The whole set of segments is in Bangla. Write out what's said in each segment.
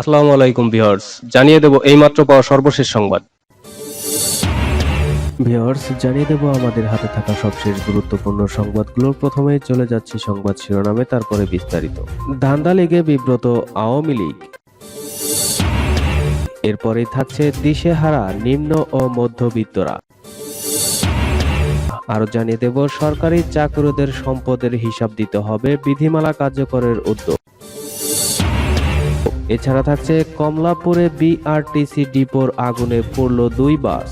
আসসালামু আলাইকুম ভিউয়ার্স, জানিয়ে দেব এইমাত্র পাওয়া সর্বশেষ সংবাদ। ভিউয়ার্স, জানিয়ে দেব আমাদের হাতে থাকা সবশেষ গুরুত্বপূর্ণ সংবাদগুলোর প্রথমে চলে যাচ্ছি সংবাদ শিরোনামে, তারপরে বিস্তারিত। ধান্দা লেগে বিব্রত আওয়ামী লীগ। এরপরেই থাকছে দিশেহারা, নিম্ন ও মধ্যবিত্তরা। আরও জানিয়ে দেব, সরকারি চাকরিদের সম্পদের হিসাব দিতে হবে বিধিমালা কার্যকরের উদ্যোগ। এছাড়া থাকছে কমলাপুরে বিআরটিসি ডিপোর আগুনে পড়ল দুই বাস।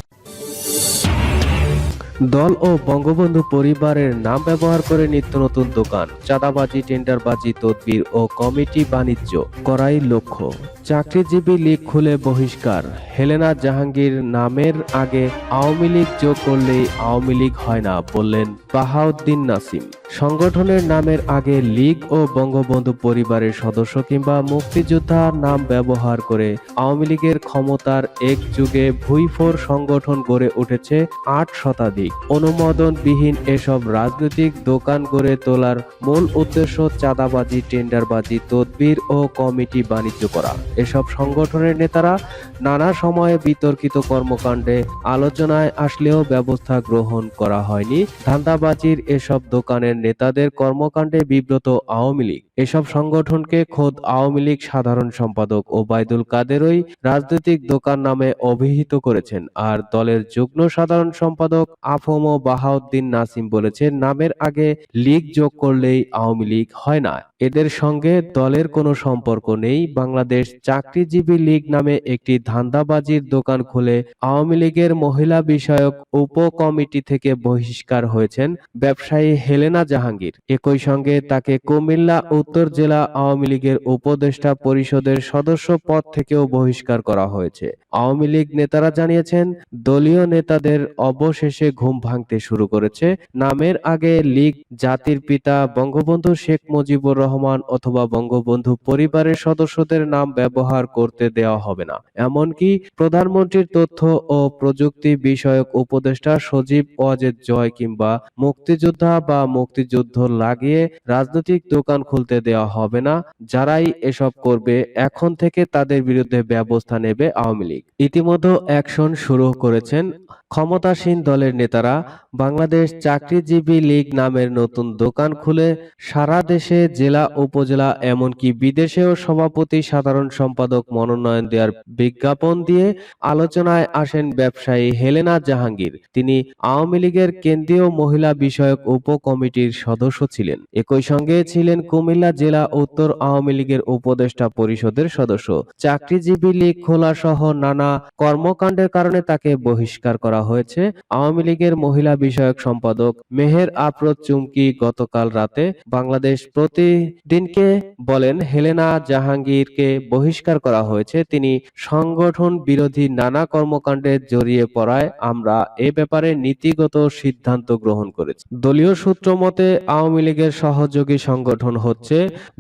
দল ও বঙ্গবন্ধু পরিবারের নাম ব্যবহার করে নিত্য নতুন দোকান, চাঁদাবাজি, টেন্ডারবাজি, তদবির ও কমিটি বাণিজ্য করাই লক্ষ্য। চাকরিজীবী লীগ খুলে বহিষ্কার। হেলেনা জাহাঙ্গীর নামের আগে আওয়ামী লীগ যোগ করলেই আওয়ামী লীগ হয় না বললেন বাহাউদ্দিন নাসিম। সংগঠনের নামের আগে লীগ ও বঙ্গবন্ধু পরিবারের সদস্য কিংবা মুক্তিযোদ্ধা নাম ব্যবহার করে আওয়ামী লীগের ক্ষমতার এক যুগে ভুইফোর সংগঠন গড়ে উঠেছে আট শতাধিক। অনুমোদনবিহীন এসব রাজনৈতিক দোকান গড়ে তোলার মূল উদ্দেশ্য চাঁদাবাজি, টেন্ডারবাজি, তদবির ও কমিটি বাণিজ্য করা। এসব সংগঠনের নেতারা নানা সময়ে বিতর্কিত কর্মকাণ্ডে আলোচনায় আসলেও ব্যবস্থা গ্রহণ করা হয়নি। ধান্দাবাজির এসব দোকানের নেতাদের কর্মকাণ্ডে বিব্রত আওয়ামী লীগ। এসব সংগঠনকে খোদ আওয়ামী লীগ সাধারণ সম্পাদক ওবায়দুল কাদেরই রাজনৈতিক দোকান নামে অভিহিত করেছেন। আর দলের যুগ্ম সাধারণ সম্পাদক আফম বাহাউদ্দিন নাসিম বলেছেন, নামের আগে লীগ যোগ করলেই আওয়ামী লীগ হয় না। এদের সঙ্গে দলের কোনো সম্পর্ক নেই। বাংলাদেশ চাকরিজীবী লীগ নামে একটি ধান্দাবাজির দোকান খুলে আওয়ামী লীগের মহিলা বিষয়ক উপ কমিটি থেকে বহিষ্কার হয়েছেন ব্যবসায়ী হেলেনা জাহাঙ্গীর। একই সঙ্গে তাকে কুমিল্লা উত্তর জেলা আওয়ামী লীগের উপদেষ্টা পরিষদের সদস্য পদ থেকেও বহিষ্কার করা হয়েছে। আওয়ামী লীগ নেতারা জানিয়েছেন, দলীয় নেতাদের অবশেষে ঘুম ভাঙতে শুরু করেছে। নামের আগে লীগ, জাতির পিতা, বঙ্গবন্ধু শেখ মুজিবুর রহমান অথবা বঙ্গবন্ধু পরিবারের সদস্যদের নাম ব্যবহার করতে দেওয়া হবে না। এমনকি প্রধানমন্ত্রীর তথ্য ও প্রযুক্তি বিষয়ক উপদেষ্টা সজীব ওয়াজেদ জয় কিংবা মুক্তিযোদ্ধা বা মুক্তিযুদ্ধ লাগিয়ে রাজনৈতিক দোকান খুলতে দেওয়া হবে না, যারাই এসব করবে এখন থেকে তাদের বিরুদ্ধে ব্যবস্থা নেবে আওয়ামী লীগ। ইতিমধ্যে অ্যাকশন শুরু করেছেন ক্ষমতাসীন দলের নেতারা বাংলাদেশ চাকরিজীবী লীগ নামের নতুন দোকান খুলে সারা দেশে জেলা, উপজেলা, এমনকি বিদেশেও সভাপতি, সাধারণ সম্পাদক মনোনয়ন দেওয়ার বিজ্ঞাপন দিয়ে আলোচনায় আসেন ব্যবসায়ী হেলেনা জাহাঙ্গীর। তিনি আওয়ামী লীগের কেন্দ্রীয় মহিলা বিষয়ক উপকমিটির সদস্য ছিলেন। একই সঙ্গে ছিলেন কুমিল্লা জেলা উত্তর আওয়ামী লীগের উপদেষ্টা পরিষদের সদস্য। চাকরিজীবী লীগ খোলা সহ নানা কর্মকাণ্ডের কারণে তাকে বহিষ্কার করা হয়েছে। আওয়ামী লীগের মহিলা বিষয়ক সম্পাদক মেহের আফরোজ চুমকি গতকাল রাতে বাংলাদেশ প্রতিদিনকে বলেন, হেলেনা জাহাঙ্গীরকে বহিষ্কার করা হয়েছে। তিনি সংগঠন বিরোধী নানা কর্মকাণ্ডে জড়িয়ে পড়ায় আমরা এ ব্যাপারে নীতিগত সিদ্ধান্ত গ্রহণ করেছি। দলীয় সূত্র মতে, আওয়ামী লীগের সহযোগী সংগঠন হচ্ছে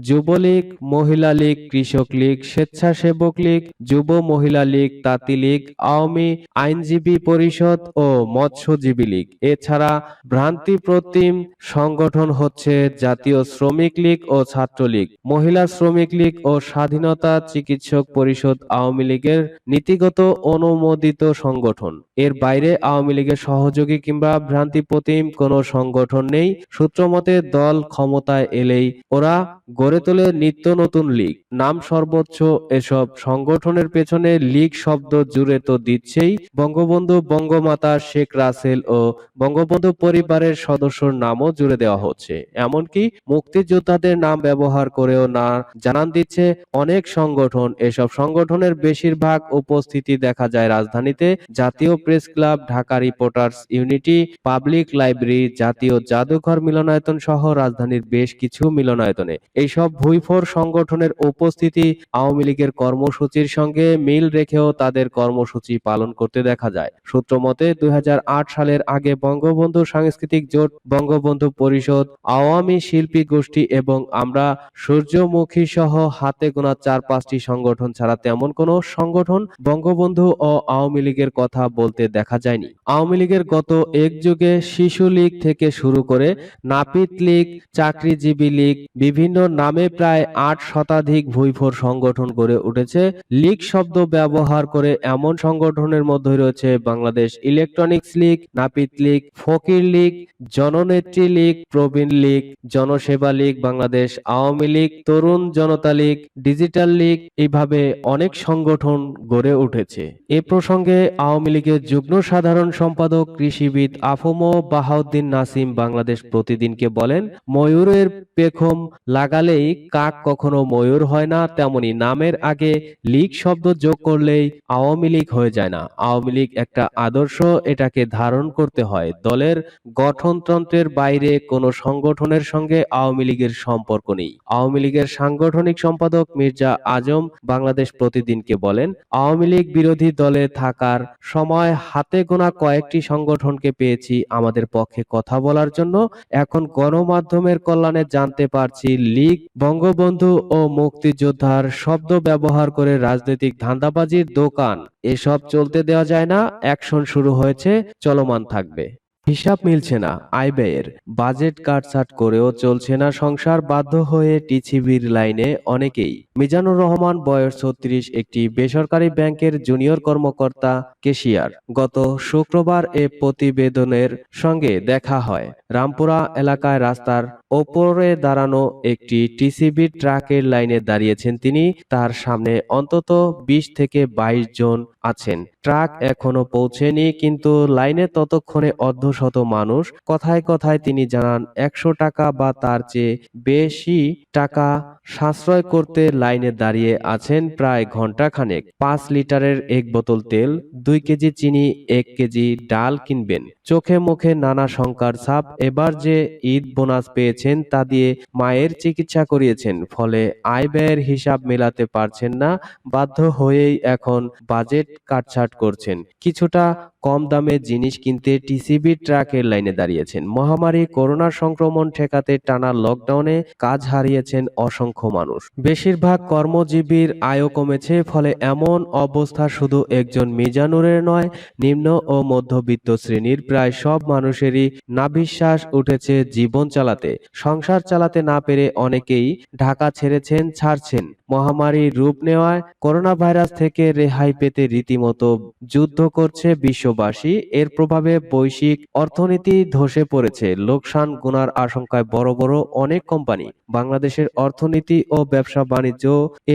যুবলীগ, মহিলা লীগ, কৃষক লীগ, স্বেচ্ছাসেবক লীগ, যুব মহিলা লীগ, তাঁতি লীগ, আওয়ামী আইনজীবী পরিষদ ও মৎস্যজীবী লীগ। এছাড়া ভ্রান্তি প্রতিম সংগঠন হচ্ছে জাতীয় শ্রমিক লীগ ও ছাত্রলীগ মহিলা শ্রমিক লীগ ও স্বাধীনতা চিকিৎসক পরিষদ আওয়ামী লীগের নীতিগত অনুমোদিত সংগঠন। এর বাইরে আওয়ামী লীগের সহযোগী কিংবা ভ্রান্তি প্রতিম কোনো সংগঠন নেই। সূত্রমতে দল ক্ষমতায় এলেই ওরা গড়ে তোলে নিত্য নতুন লীগ। নাম সর্বোচ্চ এসব সংগঠনের পেছনে লীগ শব্দ জুড়ে তো দিচ্ছেই বঙ্গবন্ধু বঙ্গমাতা শেখ রাসেল ও বঙ্গবন্ধু পরিবারের সদস্যর নামও জুড়ে দেওয়া হচ্ছে। এমনকি মুক্তিযোদ্ধাদের নাম ব্যবহার করেও না জানান দিচ্ছে অনেক সংগঠন। এসব সংগঠনের বেশিরভাগ উপস্থিতি দেখা যায় রাজধানীতে। জাতীয় press club, Dhaka reporters unity, public library, জাতীয় জাদুঘর মিলনায়তন সহ রাজধানীর বেশ কিছু মিলনায়তনে। এইসব ভুইফোর সংগঠনের উপস্থিতি আওয়ামী লীগের কর্মসূচির সঙ্গে মিল রেখেও তাদের কর্মসূচি পালন করতে দেখা যায়। সূত্র মতে দুই হাজার আট সালের আগে বঙ্গবন্ধু সাংস্কৃতিক জোট, বঙ্গবন্ধু পরিষদ, আওয়ামী শিল্পী গোষ্ঠী এবং আমরা সূর্যমুখী সহ হাতে গোনা চার পাঁচটি সংগঠন ছাড়া তেমন কোনো সংগঠন বঙ্গবন্ধু ও আওয়ামী লীগের কথা বলতে দেখা যায়নি। আওয়ামী লীগের গত এক যুগে শিশু লীগ থেকে শুরু করে নাপিত লীগ, চাকরিজীবী লীগ, বিভিন্ন নামে প্রায় আট শতাধিক ভুইফোর সংগঠন গড়ে উঠেছে। লীগ শব্দ ব্যবহার করে এমন সংগঠনের মধ্যে রয়েছে বাংলাদেশ। ইলেকট্রনিক্স লীগ নাপিত লীগ ফকির লীগ জননেত্রী লীগ প্রবীণ লীগ জনসেবা লীগ বাংলাদেশ আওয়ামী লীগ তরুণ জনতা লীগ ডিজিটাল লীগ এইভাবে অনেক সংগঠন গড়ে উঠেছে। এ প্রসঙ্গে আওয়ামী লীগের যুগ্ম সাধারণ সম্পাদক, কৃষিবিদ আফমো বাহাউদ্দিন নাসিম বাংলাদেশ প্রতিদিনকে বলেন, ময়ূরের পেখম লাগালেই কাক কখনো ময়ূর হয় না, তেমনি নামের আগে লীগ শব্দ যোগ করলেই আওয়ামী লীগ হয়ে যায় না। আওয়ামী লীগ একটা আদর্শ এটাকে ধারণ করতে হয়। দলের গঠনতন্ত্রের বাইরে কোনো সংগঠনের সঙ্গে আওয়ামী লীগের সম্পর্ক নেই। আওয়ামী লীগের সাংগঠনিক সম্পাদক মির্জা আজম বাংলাদেশ প্রতিদিনকে বলেন, আওয়ামী লীগ বিরোধী দলে থাকার সময় হাতে গোনা কয়েকটি সংগঠনকে পেয়েছি। আমাদের পক্ষে কথা বলার জন্য এখন গণমাধ্যমের কল্যাণে জানতে পারছি লীগ, বঙ্গবন্ধু ও মুক্তিযোদ্ধার শব্দ ব্যবহার করে রাজনৈতিক ধান্দাবাজির দোকান। এসব চলতে দেওয়া যায় না। অ্যাকশন শুরু হয়েছে, চলমান থাকবে। হিসাব মিলছে না, আয় ব্যয়ের। বাজেট কাটছাট করেও চলছে না সংসার, বাধ্য হয়ে টিসিবির লাইনে অনেকেই। মিজানুর রহমান, বয়স ছত্রিশ, একটি বেসরকারি ব্যাংকের জুনিয়র কর্মকর্তা কেশিয়ার গত শুক্রবার এ প্রতিবেদনের সঙ্গে দেখা হয়। রামপুরা এলাকায় রাস্তার ওপরে দাঁড়ানো একটি টিসিবি ট্রাকের লাইনে দাঁড়িয়েছেন তিনি। তার সামনে অন্তত বিশ থেকে বাইশ জন আছেন। ট্রাক এখনও পৌঁছেনি, কিন্তু লাইনে ততক্ষণে অর্ধশত মানুষ। কথায় কথায় তিনি জানান, একশো টাকা বা তার চেয়ে বেশি টাকা সাশ্রয় করতে লাইনে দাঁড়িয়ে আছেন প্রায় ঘণ্টা খানেক পাঁচ লিটারের এক বোতল তেল, দুই কেজি চিনি, এক কেজি ডাল কিনবেন। চোখে মুখে নানা শঙ্কার ছাপ, এবার যে ঈদ বোনাস পেয়েছেন তা দিয়ে মায়ের চিকিৎসা করিয়েছেন, ফলে আয় ব্যয়ের হিসাব মেলাতে পারছেন না, বাধ্য হয়েই এখন বাজেট কাটছাট করছেন। কিছুটা কম দামে জিনিস কিনতে টিসিবি ট্রাকের লাইনে দাঁড়িয়েছেন। মহামারী, করোনা সংক্রমণ ঠেকাতে টানা লকডাউনে কাজ হারিয়েছেন অসংখ্য মানুষ। বেশিরভাগ কর্মজীবীর আয়ও কমেছে, ফলে এমন অবস্থা শুধু একজন মিজানুরের নয়, নিম্ন ও মধ্যবিত্ত শ্রেণির প্রায় সব মানুষেরই নাভিশ্বাস উঠেছে জীবন চালাতে। সংসার চালাতে না পেরে অনেকেই ঢাকা ছেড়েছেন, ছাড়ছেন। মহামারীর রূপ নেওয়ায় করোনা ভাইরাস থেকে রেহাই পেতে রীতিমতো যুদ্ধ করছে বিশ্ববাসী এর প্রভাবে বৈশ্বিক অর্থনীতি ধসে পড়েছে। লোকসান, গুনার আশঙ্কায় বড় বড় অনেক কোম্পানি বাংলাদেশের অর্থনীতি ও ব্যবসা বাণিজ্য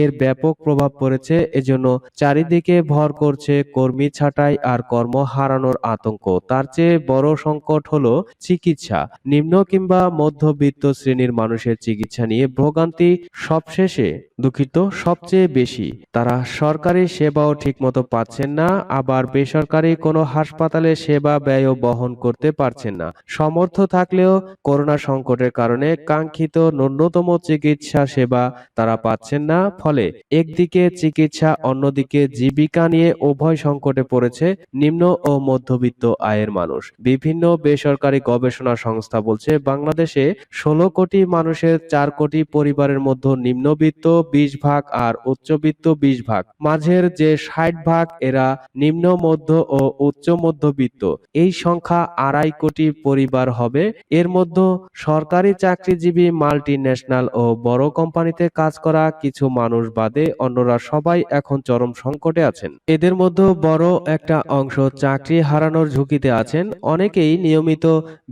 এর ব্যাপক প্রভাব পড়েছে। এজন্য চারিদিকে ভর করছে কর্মী ছাঁটাই আর কর্ম হারানোর আতঙ্ক। তার চেয়ে বড় সংকট হলো চিকিৎসা। নিম্ন কিংবা মধ্যবিত্ত শ্রেণির মানুষের চিকিৎসা নিয়ে ভোগান্তি সবশেষে দুঃখিত সবচেয়ে বেশি। তারা সরকারি সেবাও ঠিকমতো পাচ্ছেন না, আবার বেসরকারি কোনো হাসপাতালে সেবা ব্যয়ও বহন করতে পারছেন না। সমর্থ থাকলেও করোনা সংকটের কারণে কাঙ্ক্ষিত ন্যূনতম চিকিৎসা সেবা তারা পাচ্ছেন না। ফলে একদিকে চিকিৎসা, অন্যদিকে জীবিকা নিয়ে উভয় সংকটে পড়েছে নিম্ন ও মধ্যবিত্ত আয়ের মানুষ। বিভিন্ন বেসরকারি গবেষণা সংস্থা বলছে, বাংলাদেশে ষোলো কোটি মানুষের চার কোটি পরিবারের মধ্যে নিম্নবিত্ত বিশ ভাগ আর উচ্চবিত্ত বিশ ভাগ। মাঝের যে ষাট ভাগ, এরা নিম্ন, মধ্য ও উচ্চ মধ্যবিত্ত। এই সংখ্যা আড়াই কোটি পরিবার হবে। এর মধ্যে সরকারি চাকরিজীবী মাল্টি ন্যাশনাল ও বড় কোম্পানিতে কাজ করা কিছু মানুষ বাদে অন্যরা সবাই এখন চরম সংকটে আছেন। এদের মধ্যে বড় একটা অংশ চাকরি হারানোর ঝুঁকিতে আছেন। অনেকেই নিয়মিত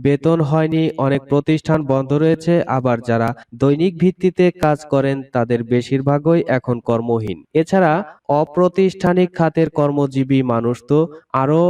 বেতন হয়নি, অনেক প্রতিষ্ঠান বন্ধ রয়েছে, আবার যারা দৈনিক ভিত্তিতে কাজ করেন তাদের বেশিরভাগই এখন কর্মহীন। এছাড়া অপ্রতিষ্ঠানিক খাতের কর্মজীবী মানুষ তো আরও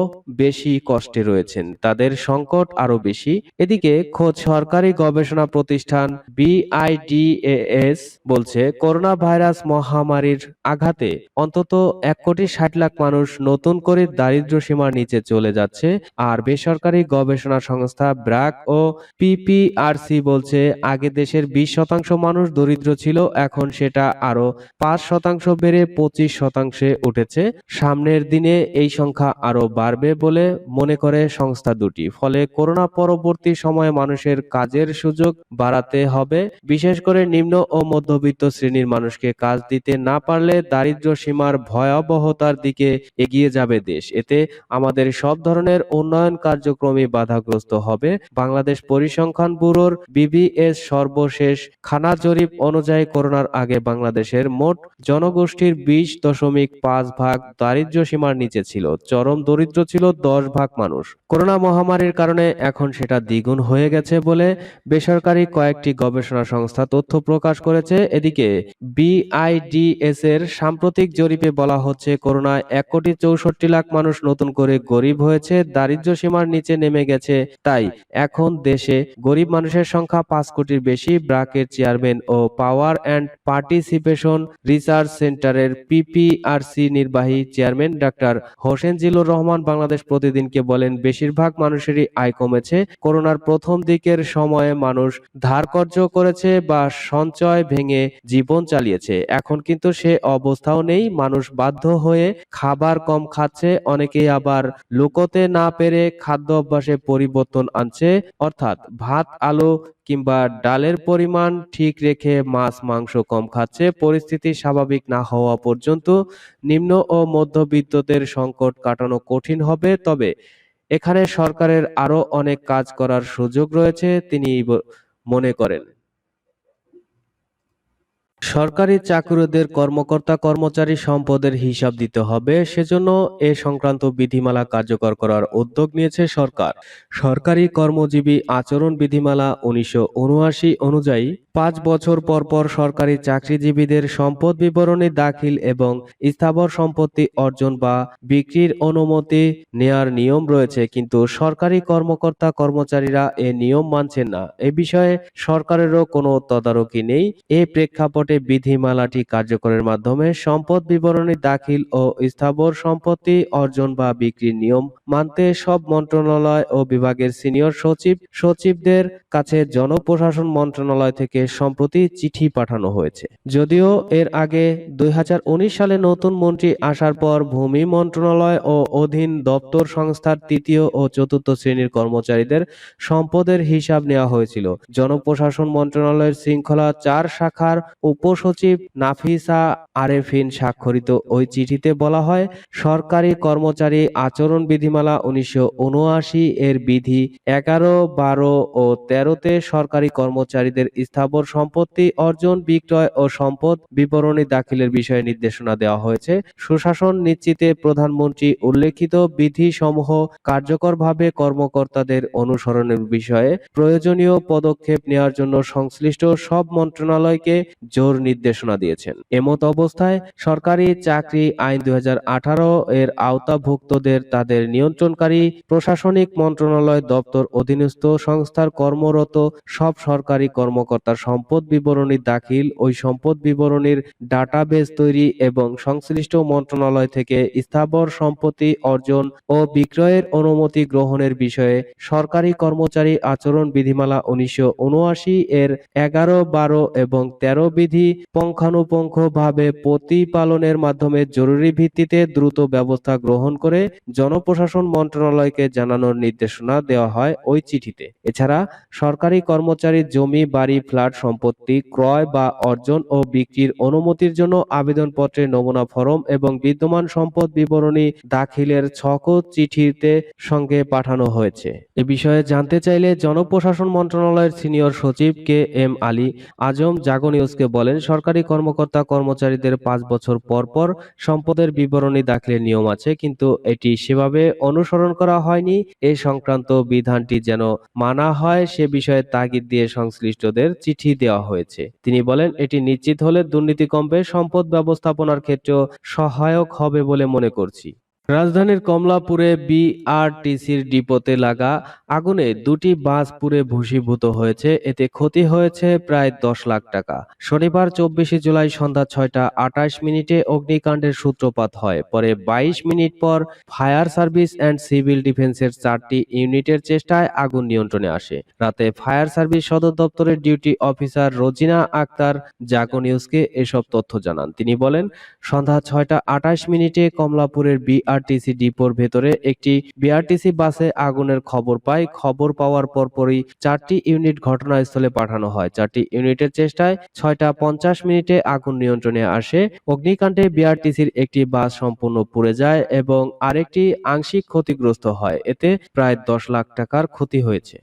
বেশি কষ্টে রয়েছেন। তাদের সংকট আরও বেশি। এদিকে খোদ সরকারি গবেষণা প্রতিষ্ঠান বিআইডিএএস বলছে করোনা ভাইরাস মহামারীর আঘাতে অন্তত এক কোটি ষাট লাখ মানুষ নতুন করে দারিদ্র সীমার নিচে চলে যাচ্ছে। আর বেসরকারি গবেষণা সংস্থা ব্র্যাক ও পিপিআরসি বলছে, আগে দেশের বিশ শতাংশ মানুষ দরিদ্র ছিল, এখন সেটা আরও পাঁচ শতাংশ বেড়ে পঁচিশ শতাংশে উঠেছে। সামনের দিনে এই সংখ্যা আরও বাড়বে। বাড়বে বলে মনে করে সংস্থা দুটি। ফলে করোনা পরবর্তী সময়ে মানুষের কাজের সুযোগ বাড়াতে হবে। বিশেষ করে নিম্ন ও মধ্যবিত্ত শ্রেণির মানুষকে কাজ দিতে না পারলে দারিদ্র্য সীমার ভয়াবহতার দিকে এগিয়ে যাবে দেশ। এতে আমাদের সব ধরনের উন্নয়ন কার্যক্রমই বাধাগ্রস্ত হবে। বাংলাদেশ পরিসংখ্যান ব্যুরোর বিবিএস সর্বশেষ খানা জরিপ অনুযায়ী করোনার আগে বাংলাদেশের মোট জনগোষ্ঠীর বিশ দশমিক পাঁচ ভাগ দারিদ্র্য সীমার নিচে ছিল। চরম দরিদ্র ছিল দশ ভাগ মানুষ। করোনা মহামারীর কারণে এখন সেটা দ্বিগুণ হয়ে গেছে বলে বেসরকারি কয়েকটি গবেষণা সংস্থা তথ্য প্রকাশ করেছে। এদিকে বিআইডিএস এর সাম্প্রতিক জরিপে বলা হচ্ছে করোনায় এক কোটি চৌষট্টি লাখ মানুষ নতুন করে গরিব হয়েছে, দারিদ্র্য সীমার নিচে নেমে গেছে। তাই এখন দেশে গরিব মানুষের সংখ্যা পাঁচ কোটির বেশি ব্রাকের চেয়ারম্যান ও পাওয়ার অ্যান্ড পার্টিসিপেশন রিসার্চ সেন্টারের পিপিআরসি নির্বাহী চেয়ারম্যান ডাক্তার হোসেন জিলুর রহমান বাংলাদেশ প্রতিদিনকে বলেন, বেশিরভাগ মানুষেরই আয় কমেছে। করোনার প্রথম দিকের সময়ে মানুষ ধারকর্য করেছে বা সঞ্চয় ভেঙে জীবন চালিয়েছে। এখন কিন্তু সে অবস্থাও নেই। মানুষ বাধ্য হয়ে খাবার কম খাচ্ছে। অনেকেই আবার লুকোতে না পেরে খাদ্য অভ্যাসে পরিবর্তন আনছে। অর্থাৎ ভাত, আলু কিংবা ডালের পরিমাণ ঠিক রেখে মাছ, মাংস কম খাচ্ছে। পরিস্থিতি স্বাভাবিক না হওয়া পর্যন্ত নিম্ন ও মধ্যবিত্তদের সংকট কাটানো কঠিন হবে, তবে এখানে সরকারের আরও অনেক কাজ করার সুযোগ রয়েছে, তিনি মনে করেন। সরকারি চাকরিদের কর্মকর্তা কর্মচারী সম্পদের হিসাব দিতে হবে, সেজন্য এ সংক্রান্ত বিধিমালা কার্যকর করার উদ্যোগ নিয়েছে সরকার। সরকারি কর্মজীবী আচরণ বিধিমালা উনিশশো উনআশি অনুযায়ী পাঁচ বছর পর পর সরকারি চাকরিজীবীদের সম্পদ বিবরণী দাখিল এবং স্থাবর সম্পত্তি অর্জন বা বিক্রির অনুমতি নেয়ার নিয়ম রয়েছে, কিন্তু সরকারি কর্মকর্তা কর্মচারীরা এ নিয়ম মানছেন না। এ বিষয়ে সরকারেরও কোনো তদারকি নেই। এ প্রেক্ষাপটে বিধিমালাটি কার্যকরের মাধ্যমে সম্পদ বিবরণী দাখিল ও স্থাবর সম্পত্তি অর্জন বা বিক্রির নিয়ম মানতে সব মন্ত্রণালয় ও বিভাগের সিনিয়র সচিব সচিবদের কাছে জনপ্রশাসন মন্ত্রণালয় থেকে সম্প্রতি চিঠি পাঠানো হয়েছে। যদিও এর আগে দুই হাজার উনিশ সালে নতুন মন্ত্রী আসার পর ভূমি মন্ত্রণালয় ও অধীন দপ্তর সংস্থার তৃতীয় ও চতুর্থ শ্রেণির কর্মচারীদের সম্পদের হিসাব নেওয়া হয়েছিল। জনপ্রশাসন মন্ত্রণালয়ের শৃঙ্খলা চার শাখার উপসচিব নাফিসা আরেফিন স্বাক্ষরিত ওই চিঠিতে বলা হয়, সরকারি কর্মচারী আচরণ বিধিমালা উনিশশো উনআশি এর বিধি এগারো, বারো ও তেরোতে সরকারি কর্মচারীদের স্থাবর সম্পত্তি অর্জন, বিক্রয় ও সম্পদ বিবরণী দাখিলের বিষয়ে নির্দেশনা দেওয়া হয়েছে। সুশাসন নিশ্চিতে প্রধানমন্ত্রী উল্লেখিত বিধি সমূহ কার্যকরভাবে কর্মকর্তাদের অনুসরণের বিষয়ে প্রয়োজনীয় পদক্ষেপ নেওয়ার জন্য সংশ্লিষ্ট সব মন্ত্রণালয়কে জোর নির্দেশনা দিয়েছেন। এমত অবস্থায় সরকারি চাকরি আইন দুই হাজার আঠারো এর আওতাভুক্তদের তাদের নিয়ন্ত্রণকারী প্রশাসনিক মন্ত্রণালয় দপ্তর অধীনস্থ সংস্থার কর্মরত সব সরকারি কর্মকর্তার সম্পদ বিবরণী দাখিল, ওই সম্পদ বিবরণীর ডাটাবেস তৈরি এবং সংশ্লিষ্ট মন্ত্রণালয় থেকে স্থাবর সম্পত্তি অর্জন ও বিক্রয়ের অনুমতি গ্রহণের বিষয়ে সরকারি কর্মচারী আচরণ বিধিমালা উনিশশো এর এগারো, বারো এবং তেরো বিধি পুঙ্খানুপুঙ্খভাবে প্রতিপালনের মাধ্যমে জরুরি ভিত্তিতে দ্রুত ব্যবস্থা গ্রহণ করে জনপ্রশাসন মন্ত্রণালয়কে জানানোর নির্দেশনা দেওয়া হয় ওই চিঠিতে। এছাড়া সরকারি কর্মচারীর জমি, বাড়ি, ফ্ল্যাট সম্পত্তি, ক্রয় বা অর্জন ও বিক্রির অনুমতির জন্য আবেদনপত্রের নমুনা ফরম এবং বিদ্যমান সম্পদ বিবরণী দাখিলের ছকও চিঠিতে সঙ্গে পাঠানো হয়েছে। এ বিষয়ে জানতে চাইলে জনপ্রশাসন মন্ত্রণালয়ের সিনিয়র সচিব কে এম আলী আজম জাগো নিউজকে বলেন, সরকারি কর্মকর্তা কর্মচারীদের পাঁচ বছর পর পর সম্পদের বিবরণী দাখিলের নিয়ম আছে, কিন্তু এটি সেভাবে অনুসরণ করা হয়নি। এ সংক্রান্ত বিধানটি যেন মানা হয়, সে বিষয়ে তাগিদ দিয়ে সংশ্লিষ্টদের চিঠি দেওয়া হয়েছে। তিনি বলেন, এটি নিশ্চিত হলে দুর্নীতি কমবে সম্পদ ব্যবস্থাপনার ক্ষেত্রেও সহায়ক হবে বলে মনে করছি। রাজধানীর কমলাপুরে বিআরটিসির ডিপোতে লাগা আগুনে দুটি বাস পুড়ে ভূষীভূত হয়েছে। এতে ক্ষতি হয়েছে প্রায় দশ লাখ টাকা। শনিবার চব্বিশে জুলাই সন্ধ্যা ছয়টা আটাশ মিনিটে অগ্নিকাণ্ডের সূত্রপাত হয়। পরে বাইশ মিনিট পর ফায়ার সার্ভিস অ্যান্ড সিভিল ডিফেন্সের চারটি ইউনিটের চেষ্টায় আগুন নিয়ন্ত্রণে আসে। রাতে ফায়ার সার্ভিস সদর দপ্তরের ডিউটি অফিসার রোজিনা আক্তার জাগো নিউজকে এসব তথ্য জানান। তিনি বলেন, সন্ধ্যা ছয়টা আটাশ মিনিটে কমলাপুরের বিআর বিআরটিসি ডিপোর ভেতরে একটি বিআরটিসি বাসে আগুনের খবর পায়। খবর পাওয়ার পরপরই চারটি ইউনিট ঘটনাস্থলে পাঠানো হয়। চারটি ইউনিটের চেষ্টায় ছয়টা পঞ্চাশ মিনিটে আগুন নিয়ন্ত্রণে আসে। অগ্নিকাণ্ডে বিআরটিসির একটি বাস সম্পূর্ণ পুড়ে যায় এবং আরেকটি আংশিক ক্ষতিগ্রস্ত হয়। এতে প্রায় দশ লাখ টাকার ক্ষতি হয়েছে।